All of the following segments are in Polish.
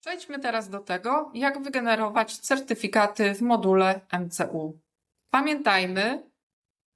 Przejdźmy teraz do tego, jak wygenerować certyfikaty w module MCU. Pamiętajmy,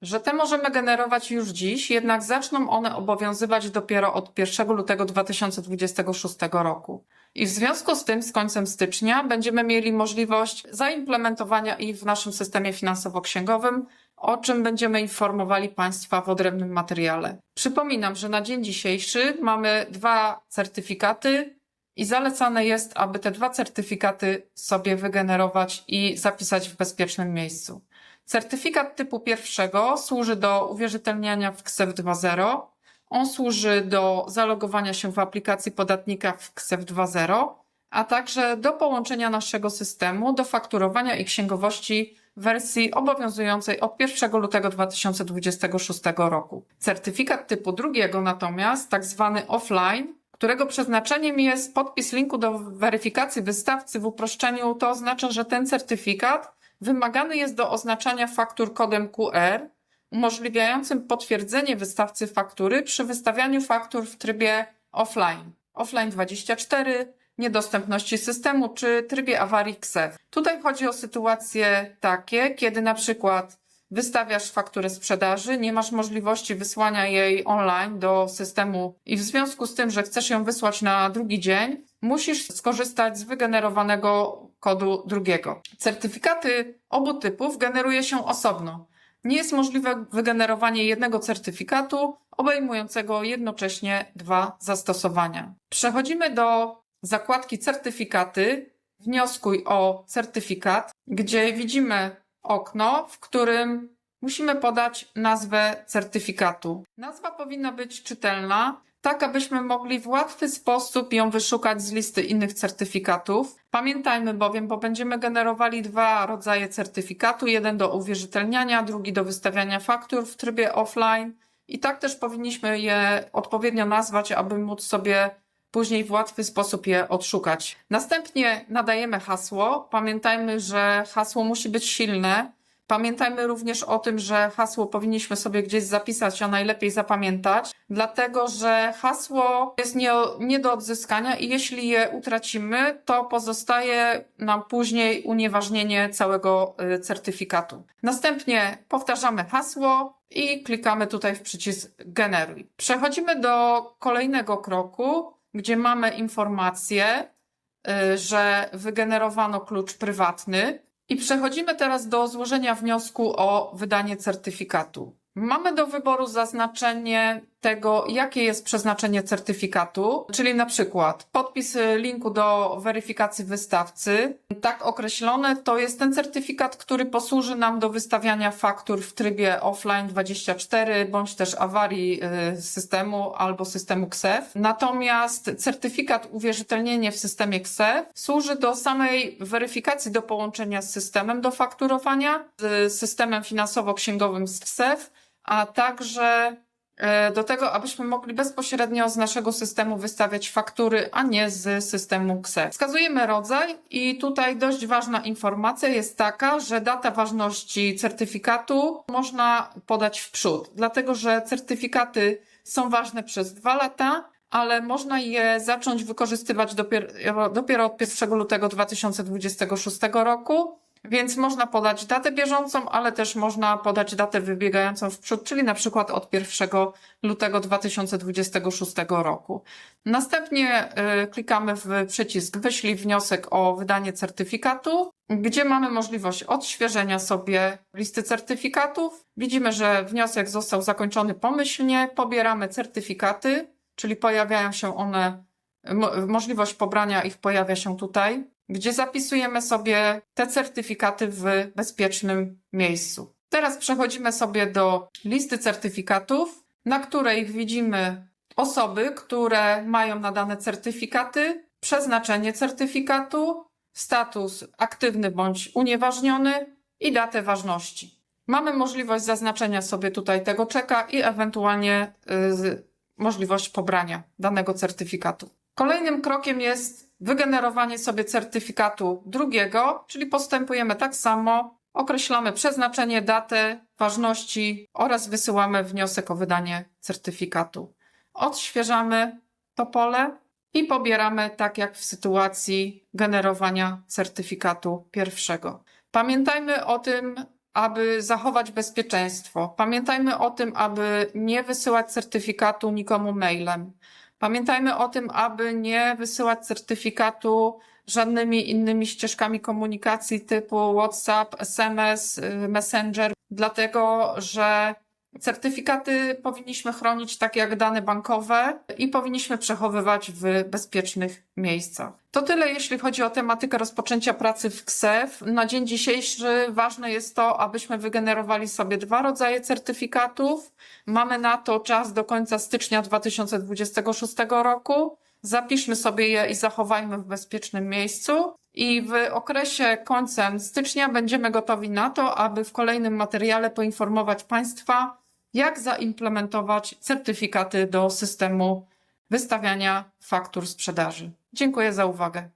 że te możemy generować już dziś, jednak zaczną one obowiązywać dopiero od 1 lutego 2026 roku. I w związku z tym z końcem stycznia będziemy mieli możliwość zaimplementowania ich w naszym systemie finansowo-księgowym, o czym będziemy informowali Państwa w odrębnym materiale. Przypominam, że na dzień dzisiejszy mamy dwa certyfikaty i zalecane jest, aby te dwa certyfikaty sobie wygenerować i zapisać w bezpiecznym miejscu. Certyfikat typu pierwszego służy do uwierzytelniania w KSEF 2.0. On służy do zalogowania się w aplikacji podatnika w KSEF 2.0, a także do połączenia naszego systemu do fakturowania i księgowości wersji obowiązującej od 1 lutego 2026 roku. Certyfikat typu drugiego natomiast, tak zwany offline, którego przeznaczeniem jest podpis linku do weryfikacji wystawcy w uproszczeniu, to oznacza, że ten certyfikat wymagany jest do oznaczania faktur kodem QR, umożliwiającym potwierdzenie wystawcy faktury przy wystawianiu faktur w trybie offline. Offline 24, niedostępności systemu czy trybie awarii KSEF. Tutaj chodzi o sytuacje takie, kiedy na przykład wystawiasz fakturę sprzedaży, nie masz możliwości wysłania jej online do systemu i w związku z tym, że chcesz ją wysłać na drugi dzień, musisz skorzystać z wygenerowanego kodu drugiego. Certyfikaty obu typów generuje się osobno. Nie jest możliwe wygenerowanie jednego certyfikatu obejmującego jednocześnie dwa zastosowania. Przechodzimy do zakładki certyfikaty. Wnioskuj o certyfikat, gdzie widzimy okno, w którym musimy podać nazwę certyfikatu. Nazwa powinna być czytelna, tak abyśmy mogli w łatwy sposób ją wyszukać z listy innych certyfikatów. Pamiętajmy bowiem, bo będziemy generowali dwa rodzaje certyfikatu, jeden do uwierzytelniania, drugi do wystawiania faktur w trybie offline. I tak też powinniśmy je odpowiednio nazwać, aby móc sobie później w łatwy sposób je odszukać. Następnie nadajemy hasło. Pamiętajmy, że hasło musi być silne. Pamiętajmy również o tym, że hasło powinniśmy sobie gdzieś zapisać, a najlepiej zapamiętać, dlatego że hasło jest nie, nie do odzyskania i jeśli je utracimy, to pozostaje nam później unieważnienie całego y, certyfikatu. Następnie powtarzamy hasło i klikamy tutaj w przycisk generuj. Przechodzimy do kolejnego kroku, gdzie mamy informację, y, że wygenerowano klucz prywatny. I przechodzimy teraz do złożenia wniosku o wydanie certyfikatu. Mamy do wyboru zaznaczenie tego, jakie jest przeznaczenie certyfikatu, czyli na przykład podpis linku do weryfikacji wystawcy. Tak określone to jest ten certyfikat, który posłuży nam do wystawiania faktur w trybie offline 24 bądź też awarii y, systemu albo systemu KSEF. Natomiast certyfikat uwierzytelnienie w systemie KSEF służy do samej weryfikacji do połączenia z systemem do fakturowania, z systemem finansowo-księgowym z KSEF, a także do tego, abyśmy mogli bezpośrednio z naszego systemu wystawiać faktury, a nie z systemu KSE. Wskazujemy rodzaj i tutaj dość ważna informacja jest taka, że data ważności certyfikatu można podać w przód, dlatego że certyfikaty są ważne przez dwa lata, ale można je zacząć wykorzystywać dopiero, dopiero od 1 lutego 2026 roku. Więc można podać datę bieżącą, ale też można podać datę wybiegającą w przód, czyli na przykład od 1 lutego 2026 roku. Następnie y, klikamy w przycisk wyślij wniosek o wydanie certyfikatu, gdzie mamy możliwość odświeżenia sobie listy certyfikatów. Widzimy, że wniosek został zakończony pomyślnie, pobieramy certyfikaty, czyli pojawiają się one, mo możliwość pobrania ich pojawia się tutaj gdzie zapisujemy sobie te certyfikaty w bezpiecznym miejscu. Teraz przechodzimy sobie do listy certyfikatów, na której widzimy osoby, które mają nadane certyfikaty, przeznaczenie certyfikatu, status aktywny bądź unieważniony i datę ważności. Mamy możliwość zaznaczenia sobie tutaj tego czeka i ewentualnie y, możliwość pobrania danego certyfikatu. Kolejnym krokiem jest wygenerowanie sobie certyfikatu drugiego, czyli postępujemy tak samo, określamy przeznaczenie, datę, ważności oraz wysyłamy wniosek o wydanie certyfikatu. Odświeżamy to pole i pobieramy tak jak w sytuacji generowania certyfikatu pierwszego. Pamiętajmy o tym, aby zachować bezpieczeństwo. Pamiętajmy o tym, aby nie wysyłać certyfikatu nikomu mailem. Pamiętajmy o tym, aby nie wysyłać certyfikatu żadnymi innymi ścieżkami komunikacji typu WhatsApp, SMS, y, Messenger, dlatego że certyfikaty powinniśmy chronić tak jak dane bankowe i powinniśmy przechowywać w bezpiecznych miejscach. To tyle, jeśli chodzi o tematykę rozpoczęcia pracy w KSEF. Na dzień dzisiejszy ważne jest to, abyśmy wygenerowali sobie dwa rodzaje certyfikatów. Mamy na to czas do końca stycznia 2026 roku. Zapiszmy sobie je i zachowajmy w bezpiecznym miejscu. I w okresie końcem stycznia będziemy gotowi na to, aby w kolejnym materiale poinformować Państwa, jak zaimplementować certyfikaty do systemu wystawiania faktur sprzedaży. Dziękuję za uwagę.